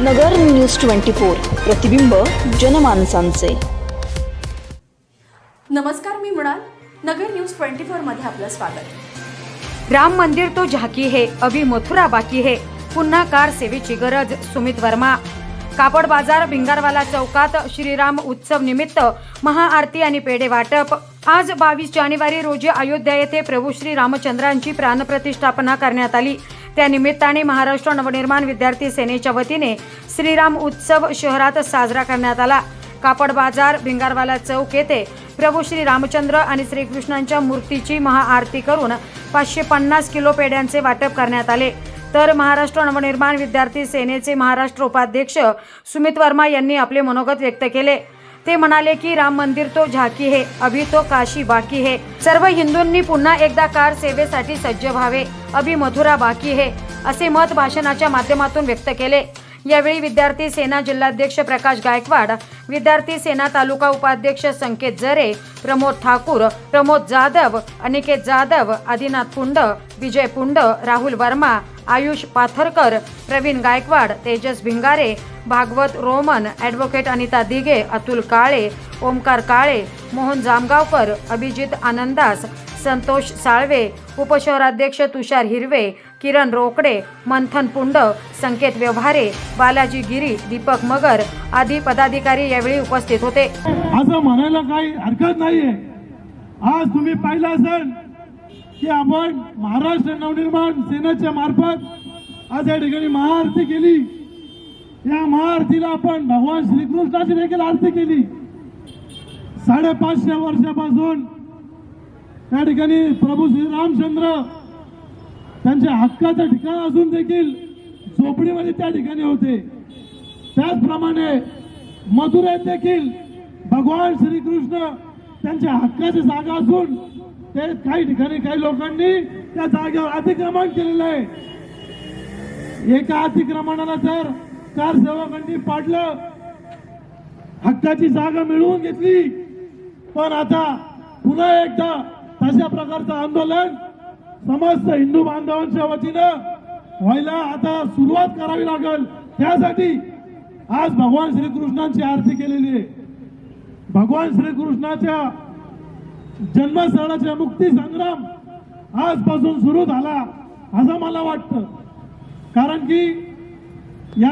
नगर news twenty four प्रतिबिंब जनमानसांचे. नमस्कार मी मृणाल. नगर न्यूज ट्वेंटी फोरमध्ये आपलं स्वागत. राम मंदिर तो झाकी है अभी मथुरा बाकी है. पुन्हा कार सेवेची गरज सुमित वर्मा. कापड बाजार भिंगारवाला चौकात श्रीराम उत्सव निमित्त महाआरती आणि पेढे वाटप. आज बावीस जानेवारी रोजी अयोध्या येथे प्रभू श्री रामचंद्रांची प्राणप्रतिष्ठापना करण्यात आली. त्या निमित्ताने महाराष्ट्र नवनिर्माण विद्यार्थी सेनेच्या वतीने श्रीराम उत्सव शहरात साजरा करण्यात आला. कापड बाजार भिंगारवाला चौक येथे प्रभू श्री रामचंद्र आणि श्रीकृष्णांच्या मूर्तीची महाआरती करून पाचशे पन्नास किलो पेढ्यांचे वाटप करण्यात आले. तर महाराष्ट्र नवनिर्माण विद्यार्थी सेनेचे महाराष्ट्र उपाध्यक्ष सुमित वर्मा यांनी आपले मनोगत व्यक्त केले. ते म्हणाले की राम मंदिर तो झाकी हे अभी तो काशी बाकी हे. सर्व हिंदूंनी पुन्हा एकदा कार सेवेसाठी सज्ज व्हावे अभी मथुरा बाकी हे असे मत भाषणाच्या माध्यमातून व्यक्त केले. यावेळी विद्यार्थी सेना जिल्हाध्यक्ष प्रकाश गायकवाड विद्यार्थी सेना तालुका उपाध्यक्ष संकेत जरे प्रमोद ठाकूर प्रमोद जाधव अनिकेत जाधव आदिनाथ पुंड विजय पुंड राहुल वर्मा आयुष पाथरकर प्रवीण गायकवाड तेजस भिंगारे भागवत रोमन ॲडव्होकेट अनिता दिघे अतुल काळे ओमकार काळे मोहन जामगावकर अभिजित आनंदास संतोष साळवे उपशहराध्यक्ष तुषार हिरवे किरण रोकडे मंथन पुंड संकेत व्यवहारे बालाजी गिरी दीपक मगर आदी पदाधिकारी यावेळी उपस्थित होते. असं म्हणायला काही हरकत नाहीये. आज तुम्ही पाहिलं असेल की आपण महाराष्ट्र नवनिर्माण सेनेच्या मार्फत आज या ठिकाणी महाआरती केली. या महाआरतीला आपण भगवान श्रीकृष्णाची देखील आरती केली. साडेपाचशे वर्षापासून त्या ठिकाणी प्रभू श्री रामचंद्र त्यांच्या हक्काचं ठिकाण असून देखील झोपडीमध्ये त्या ठिकाणी होते. त्याचप्रमाणे मधुरेत देखील भगवान श्रीकृष्ण त्यांच्या हक्काची जागा असून ते काही ठिकाणी काही लोकांनी त्या जागेवर अतिक्रमण केलेलं आहे. एका अतिक्रमणाला जर कार सेवकांनी पाडलं हक्काची जागा मिळवून घेतली. पण आता पुन्हा एकदा तशा प्रकारचं आंदोलन समस्त हिंदू बांधवांच्या वतीनं व्हायला आता सुरुवात करावी लागेल. त्यासाठी आज भगवान श्रीकृष्णांची आरती केलेली आहे. भगवान श्रीकृष्णाच्या जन्मस्थळाच्या मुक्ती संग्राम आजपासून सुरू झाला असं मला वाटतं. कारण की या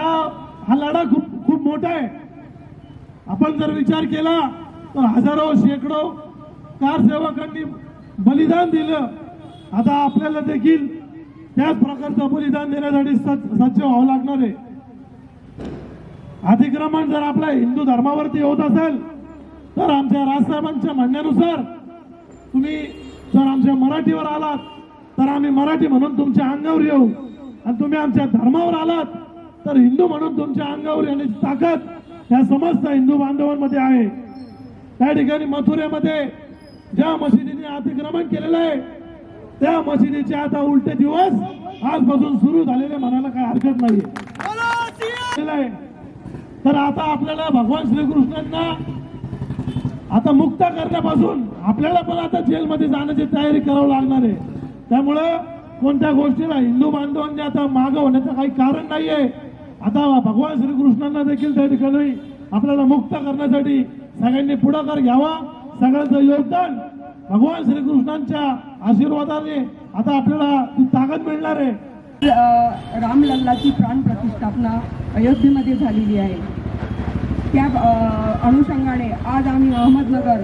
हा लढा खूप खूप मोठा आहे. आपण जर विचार केला तर हजारो शेकडो कारसेवकांनी बलिदान दिलं. आता आपल्याला देखील त्याच प्रकारचं बलिदान देण्यासाठी सज्ज व्हावं लागणार आहे. अतिक्रमण जर आपल्या हिंदू धर्मावरती होत असेल तर आमच्या राजसाहेबांच्या म्हणण्यानुसार तुम्ही जर आमच्या मराठीवर आलात तर आम्ही मराठी म्हणून तुमच्या अंगावर येऊ. आणि तुम्ही आमच्या धर्मावर आलात तर हिंदू म्हणून तुमच्या अंगावर येण्याची ताकद या समस्त हिंदू बांधवांमध्ये आहे. त्या ठिकाणी मथुरेमध्ये ज्या मशिदीने अतिक्रमण केलेलं आहे त्या मशिदीचे आता उलटे दिवस आजपासून सुरू झालेले म्हणायला काही हरकत नाहीये. तर आता आपल्याला भगवान श्रीकृष्णांना आता मुक्त करण्यापासून आपल्याला पण आता जेलमध्ये जाण्याची तयारी करावी लागणार आहे. त्यामुळं कोणत्या गोष्टीला हिंदू बांधवांनी आता मागं होण्याचं काही कारण नाहीये. आता भगवान श्रीकृष्णांना देखील त्या ठिकाणी आपल्याला मुक्त करण्यासाठी सगळ्यांनी पुढाकार घ्यावा सगळ्यांचं योगदान भगवान श्रीकृष्णांच्या आशीर्वादाने आता आपल्याला ती ताकद मिळणार आहे. अ, रामलल्लाची प्राण प्रतिष्ठापना अयोध्येमध्ये झालेली आहे. त्या अनुषंगाने आज आम्ही अहमदनगर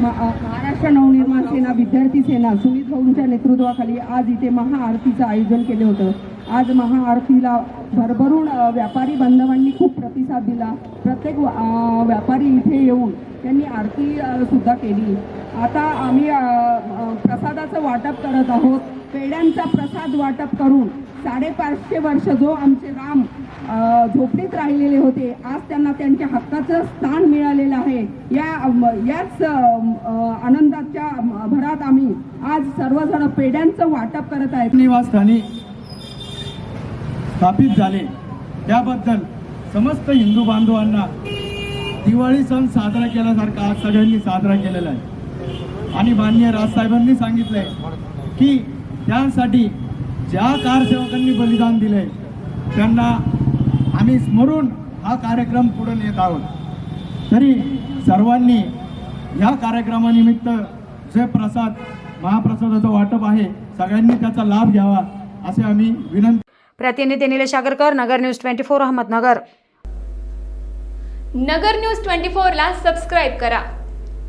म- महाराष्ट्र नवनिर्माण सेना विद्यार्थी सेना सुमित भाऊंच्या नेतृत्वाखाली आज इथे महाआरतीचं आयोजन केलं होतं. आज महाआरतीला भरभरून व्यापारी बांधवांनी खूप प्रतिसाद दिला. प्रत्येक व्यापारी इथे येऊन त्यांनी आरती सुद्धा केली. आता आम्ही प्रसादाचं वाटप करत आहोत. पेढ्यांचा प्रसाद वाटप करून साडेपाचशे वर्ष जो आमचे राम झोपडीत राहिलेले होते. आज त्यांना त्यांच्या हक्काचं स्थान मिळालेलं आहे. या याच आनंदाच्या भरात आम्ही आज सर्वजण पेढ्यांचं वाटप करत आहेत. निवासस्थानी स्थापित झाले. त्याबद्दल समस्त हिंदू बांधवांना दिवाळी सण साजरा केल्यासारखा आज सगळ्यांनी साजरा केलेला आहे. आणि मान्य राजसाहेबांनी सांगितलंय की त्यासाठी ज्या कारसेवकांनी बलिदान दिलंय त्यांना आम्ही स्मरून हा कार्यक्रम पुढे नेत आहोत. तरी सर्वांनी या कार्यक्रमानिमित्त जे प्रसाद महाप्रसादाचं वाटप आहे सगळ्यांनी त्याचा लाभ घ्यावा असे आम्ही विनंती प्रतिनिधी Nilesh Agarkar Nagar news twenty four Ahmednagar. Nagar news twenty फोरला सबस्क्राईब करा.